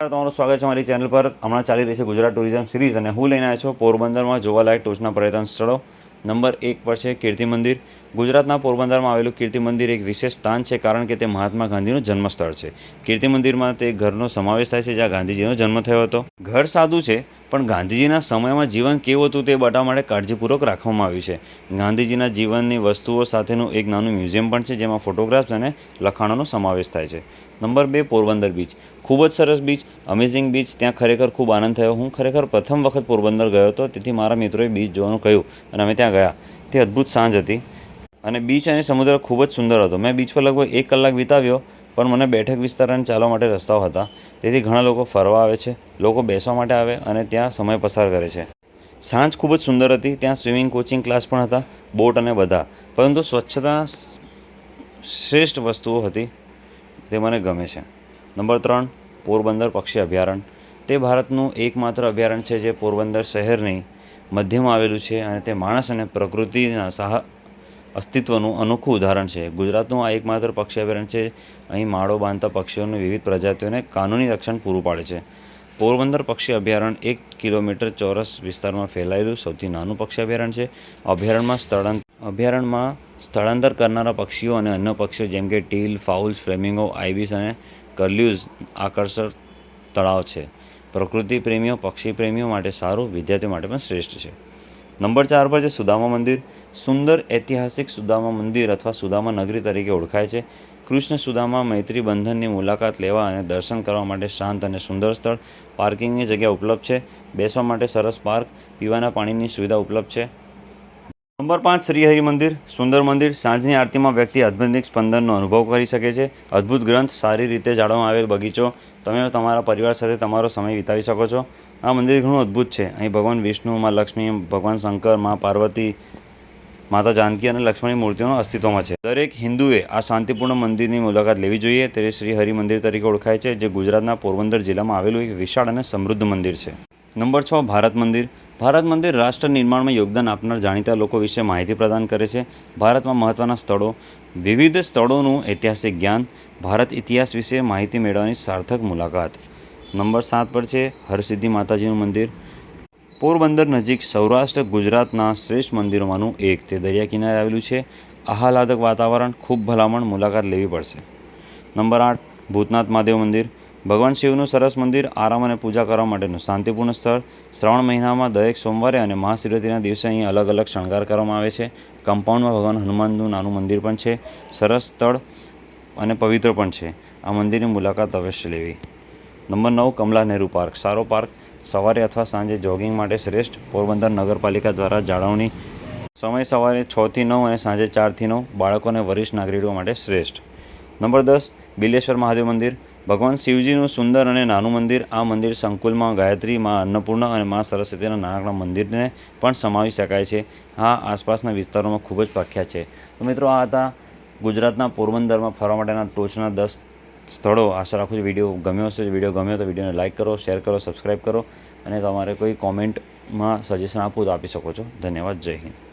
તમારું સ્વાગત છે મારી ચેનલ પર. હમણાં ચાલી રહી છે ગુજરાત ટુરિઝમ સિરીઝ અને હું લઈને આવ્યો છું પોરબંદરમાં જોવાલાયક ટોચના પર્યટન સ્થળો. નંબર એક પર છે કીર્તિ મંદિર. ગુજરાતના પોરબંદરમાં આવેલું કીર્તિ મંદિર એક વિશેષ સ્થાન છે કારણ કે તે મહાત્મા ગાંધીનું જન્મસ્થળ છે. કીર્તિ મંદિરમાં તે ઘરનો સમાવેશ થાય છે જ્યાં ગાંધીજીનો જન્મ થયો હતો. ઘર સાદું છે પણ ગાંધીજીના સમયમાં જીવન કેવું હતું તે બતાવવા માટે કાળજીપૂર્વક રાખવામાં આવ્યું છે. ગાંધીજીના જીવનની વસ્તુઓ સાથેનું એક નાનું મ્યુઝિયમ પણ છે, જેમાં ફોટોગ્રાફ્સ અને લખાણોનો સમાવેશ થાય છે. નંબર બે, પોરબંદર બીચ. ખૂબ જ સરસ બીચ, અમેઝિંગ બીચ. ત્યાં ખરેખર ખૂબ આનંદ થયો. હું ખરેખર પ્રથમ વખત પોરબંદર ગયો હતો, તેથી મારા મિત્રોએ બીચ જોવાનું કહ્યું અને અમે ત્યાં ગયા. તે અદ્ભુત સાંજ હતી અને બીચ અને સમુદ્ર ખૂબ જ સુંદર હતો. મેં બીચ પર લગભગ એક કલાક વિતાવ્યો પણ મને બેઠક વિસ્તાર અને ચાલવા માટે રસ્તાઓ હતા. તેથી ઘણા લોકો ફરવા આવે છે, લોકો બેસવા માટે આવે અને ત્યાં સમય પસાર કરે છે. સાંજ ખૂબ જ સુંદર હતી, ત્યાં સ્વિમિંગ કોચિંગ ક્લાસ પણ હતા, બોટ અને બધા. પરંતુ સ્વચ્છતા શ્રેષ્ઠ વસ્તુઓ હતી, તે મને ગમે છે. નંબર ત્રણ, પોરબંદર પક્ષી અભયારણ્ય. તે ભારતનું એકમાત્ર અભયારણ્ય છે જે પોરબંદર શહેરની મધ્યમાં આવેલું છે અને તે માણસ અને પ્રકૃતિના સાહ અસ્તિત્વનું અનોખું ઉદાહરણ છે. ગુજરાતનું આ એકમાત્ર પક્ષી અભયારણ્ય છે. અહીં માળો બાંધતા પક્ષીઓની વિવિધ પ્રજાતિઓને કાનૂની રક્ષણ પૂરું પાડે છે. પોરબંદર પક્ષી અભયારણ્ય એક કિલોમીટર ચોરસ વિસ્તારમાં ફેલાયેલું સૌથી નાનું પક્ષી અભયારણ્ય છે. અભયારણ્યમાં સ્થળાંત અભયારણ્યમાં સ્થળાંતર કરનારા પક્ષીઓ અને અન્ય પક્ષીઓ જેમ કે ટીલ, ફાઉલ્સ, ફ્લેમિંગો આઇબીસ અને કર્લ્યુઝ આકર્ષક તળાવ છે. પ્રકૃતિ પ્રેમીઓ, પક્ષી પ્રેમીઓ માટે સારું, વિદ્યાર્થીઓ માટે પણ શ્રેષ્ઠ છે. નંબર ચાર પર છે સુદામા મંદિર. સુંદર ઐતિહાસિક સુદામા મંદિર અથવા સુદામા નગરી તરીકે ઓળખાય છે. કૃષ્ણ સુદામા મૈત્રી બંધનની મુલાકાત લેવા અને દર્શન કરવા માટે શાંત અને સુંદર સ્થળ. પાર્કિંગની જગ્યા ઉપલબ્ધ છે. બેસવા માટે સરસ પાર્ક. પીવાના પાણીની સુવિધા ઉપલબ્ધ છે. નંબર પાંચ શ્રીહરિ મંદિર, સુંદર મંદિર. સાંજની આરતીમાં વ્યક્તિ આધ્યાત્મિક સ્પંદનનો અનુભવ કરી શકે છે. અદ્ભુત ગ્રંથ, સારી રીતે જાળવવામાં આવેલ બગીચો. તમે તમારા પરિવાર સાથે તમારો સમય વિતાવી શકો છો. આ મંદિર ઘણું અદ્ભુત છે. અહીં ભગવાન વિષ્ણુ, માં લક્ષ્મી, ભગવાન શંકર, માં પાર્વતી, માતા જાનકી અને લક્ષ્મણની મૂર્તિઓનો અસ્તિત્વમાં છે. દરેક હિન્દુએ આ શાંતિપૂર્ણ મંદિરની મુલાકાત લેવી જોઈએ. તે શ્રી હરિ મંદિર તરીકે ઓળખાય છે, જે ગુજરાતના પોરબંદર જિલ્લામાં આવેલું એક વિશાળ અને સમૃદ્ધ મંદિર છે. નંબર છ, ભારત મંદિર. ભારત મંદિર રાષ્ટ્ર નિર્માણમાં યોગદાન આપનાર જાણીતા લોકો વિશે માહિતી પ્રદાન કરે છે. ભારતમાં મહત્ત્વના સ્થળો, વિવિધ સ્થળોનું ઐતિહાસિક જ્ઞાન, ભારત ઇતિહાસ વિશે માહિતી મેળવવાની સાર્થક મુલાકાત. નંબર સાત પર છે હરસિદ્ધિ માતાજીનું મંદિર. પોરબંદર નજીક સૌરાષ્ટ્ર ગુજરાતના શ્રેષ્ઠ મંદિરોમાંનું એક. તે દરિયા કિનારે આવેલું છે. આહલાદક વાતાવરણ, ખૂબ ભલામણ, મુલાકાત લેવી પડશે. નંબર આઠ, ભૂતનાથ મહાદેવ મંદિર. ભગવાન શિવનું સરસ મંદિર, આરામ અને પૂજા કરવા માટેનું શાંતિપૂર્ણ સ્થળ. શ્રાવણ મહિનામાં દરેક સોમવારે અને મહાશિવરાત્રિના દિવસે અહીં અલગ અલગ શણગાર કરવામાં આવે છે. કમ્પાઉન્ડમાં ભગવાન હનુમાનનું નાનું મંદિર પણ છે. સરસ સ્થળ અને પવિત્ર પણ છે. આ મંદિરની મુલાકાત અવશ્ય લેવી. નંબર નવ, કમલા નહેરુ પાર્ક. સારો પાર્ક. સવારે અથવા સાંજે જોગિંગ માટે શ્રેષ્ઠ. પોરબંદર નગરપાલિકા દ્વારા જાળવણી. સમય સવારે છથી નવ અને સાંજે ચારથી નવ. બાળકો અને વરિષ્ઠ નાગરિકો માટે શ્રેષ્ઠ. નંબર દસ, બિલેશ્વર મહાદેવ મંદિર. ભગવાન શિવજીનું સુંદર અને નાનું મંદિર આ મંદિર સંકુલમાં ગાયત્રી, મા અન્નપૂર્ણા અને મા સરસ્વતીના નાનકડા મંદિરને પણ સમાવી શકાય છે. આ આસપાસના વિસ્તારોમાં ખૂબ જ પ્રખ્યાત છે. તો મિત્રો, આ હતા ગુજરાતના પોરબંદરમાં ફરવા માટેના ટોચના દસ સ્થળો. આશા રાખું છું વીડિયો ગમ્યો હશે. વીડિયો ગમ્યો તો વિડીયોને લાઇક કરો, શેર કરો, સબસ્ક્રાઈબ કરો અને તમારે કોઈ કોમેન્ટમાં સજેશન આપવું તો આપી શકો છો. ધન્યવાદ. જય હિન્દ.